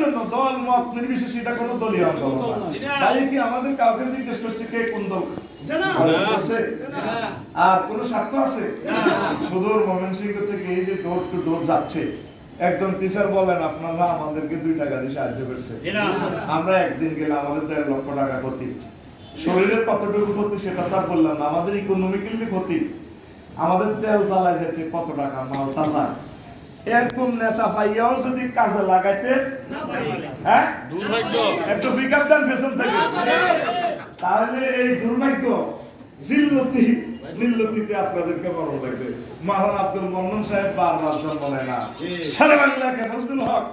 জন্য দল মত নির্বিশেষে এটা কোনো দলীয় আন্দোলন তাই কি আমাদের কাউকে জিজ্ঞেস করছে কে কোন দল? আছে? আর কোন স্বার্থ আছে? সুদূর ময়মনসিংহ থেকে এই যে ডোর টু ডোর যাচ্ছে একজন টিচার বলেন আপনারা আমাদেরকে দুই টাকা দিয়ে সাহায্য করছে। আমরা একদিন গেলে আমাদের দেড় লক্ষ টাকা ক্ষতি। শরীরের কতটুকু ক্ষতি সেটা তার বললাম না আমাদের ইকোনমিক্যালি ক্ষতি। আমাদের তেল চালায় যেতে কত টাকা মাল তাজা। এরকম নেতা পাইয়াও যদি কাজে লাগাইতে হ্যাঁ? একটু পিকআপ দেন পেছন থেকে। তাহলে এই দুর্ভাগ্য জিল্লতি জিল্লতিতে আপনাদেরকে মরণ লাগবে। মহারান আব্দুল মন্নন সাহেব বারবার জন্ম নেয় না। সারা বাংলা হক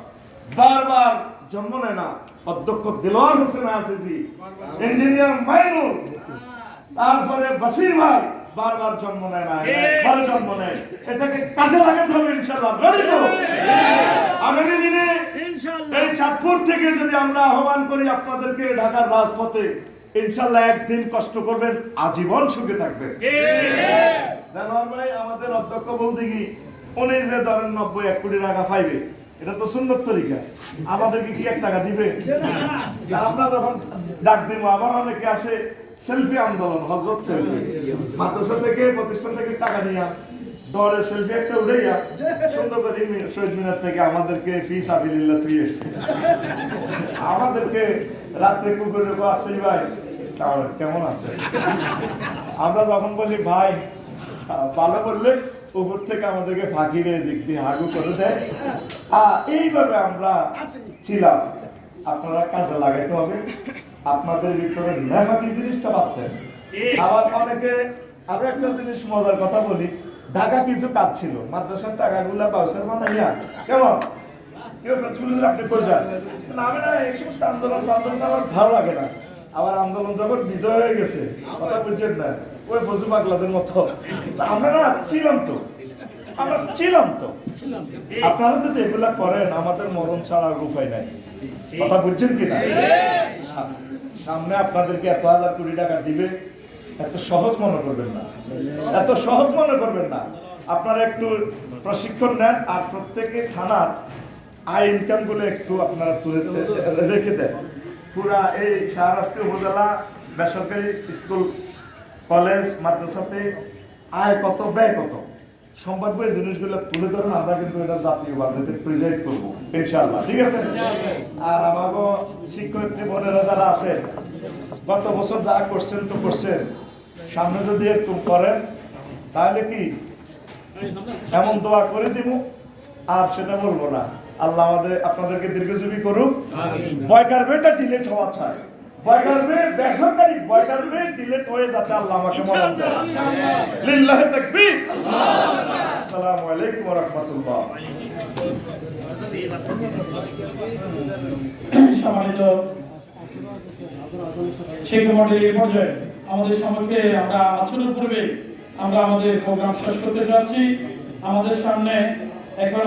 বারবার জন্ম নেয় না। অধ্যক্ষ দিলওয়ার হোসেন আজিজি ইঞ্জিনিয়ার মাইনুল তারপরে বাসির ভাই বারবার জন্ম নেয় না একবারে জন্ম নেয়। এটাকে কাজে লাগাতে হবে ইনশাআল্লাহ। রেডি তো? আগামী দিনে এই চাঁদপুর থেকে যদি আমরা আহ্বান করি আপনাদেরকে ঢাকার রাজপথে ইনশাল্লাহ একদিন কষ্ট করবেন আজীবন সুখে থাকবেন। ভাই আমাদের অধ্যক্ষ কি? উনি যে ধরেন নব্বই এক কোটি টাকা পাইবে এটা তো সুন্দর তরিকা। আমাদেরকে কি এক টাকা দিবে? আমরা যখন ডাক দিব আবার অনেকে আছে সেলফি আন্দোলন হজরত সেলফি। মাদ্রাসা থেকে প্রতিষ্ঠান থেকে টাকা নিয়ে ডরে সেলফি একটা উড়াইয়া সুন্দর করে শহীদ মিনার থেকে আমাদেরকে ফি সাবিলিল্লাহ তুই এসছে। আমাদেরকে রাত্রে কুকুর আছে ভাই। কেমন আছে? আমরা যখন বলি ভাই ভালো বললে উপর থেকে আমাদেরকে ফাঁকি রে দিক দিয়ে হাগু করে দেয়। আহ, এইভাবে আমরা ছিলাম। আপনারা কাজে লাগাইতে হবে। আপনাদের ভিতরে নেফাকি জিনিসটা বাড়তেন আবার অনেকে আরও একটা জিনিস মজার কথা বলি ঢাকা কিছু কাজ ছিল মাদ্রাসার টাকাগুলা পাউসার বানাইয়া কেমন? কেউ আপনি না আমি না এই সমস্ত আন্দোলন আন্দোলন আমার ভালো লাগে না। আবার আন্দোলন যখন বিজয় হয়ে গেছে কথা বুঝছেন না ওই ফজু পাগলাদের মতো। আমরা না ছিলাম তো আমরা ছিলাম তো আপনারা যদি এগুলা করেন আমাদের মরণ ছাড়া উপায় নাই। কথা বুঝছেন কি? না সা- সামনে আপনাদেরকে এত হাজার কোটি টাকা দিবে, এত সহজ মনে করবেন না। এত সহজ মনে করবেন না। আপনারা একটু প্রশিক্ষণ নেন আর প্রত্যেকে থানার আয় ইনকামগুলো একটু আপনারা তুলে রেখে দেন। পুরা এই শাহরাস্তি উপজেলা, বেসরকারি স্কুল, কলেজ, মাদ্রাসাতে আয় কত, ব্যয় কত? সম্ভাব্য এই জিনিসগুলো তুলে ধরুন আমরা কিন্তু এটা জাতীয় বাজেটে প্রেজেন্ট করব ইনশাআল্লাহ ঠিক আছে? আর আমাকে শিক্ষয়িত্রী বোনেরা যারা আছেন গত বছর যা করছেন তো করছেন। সামনে যদি একটু করেন তাহলে কি? এমন দোয়া করে দিব আর সেটা বলব না। আল্লাহ আমাদের আপনাদেরকে দীর্ঘজীবী করুক। বয়কার বেটা ডিলেট হওয়া বেসরকারি বয়কার বে ডিলেট হয়ে যাতে আল্লাহ আমাকে দেয় লিল্লাহি আলাইকুম রহমতুল্লাহ। সম্মানিত এই পর্যায়ে আমাদের সম্মুখে আমরা আচরণ পূর্বে আমরা আমাদের প্রোগ্রাম শেষ করতে যাচ্ছি। আমাদের সামনে একবার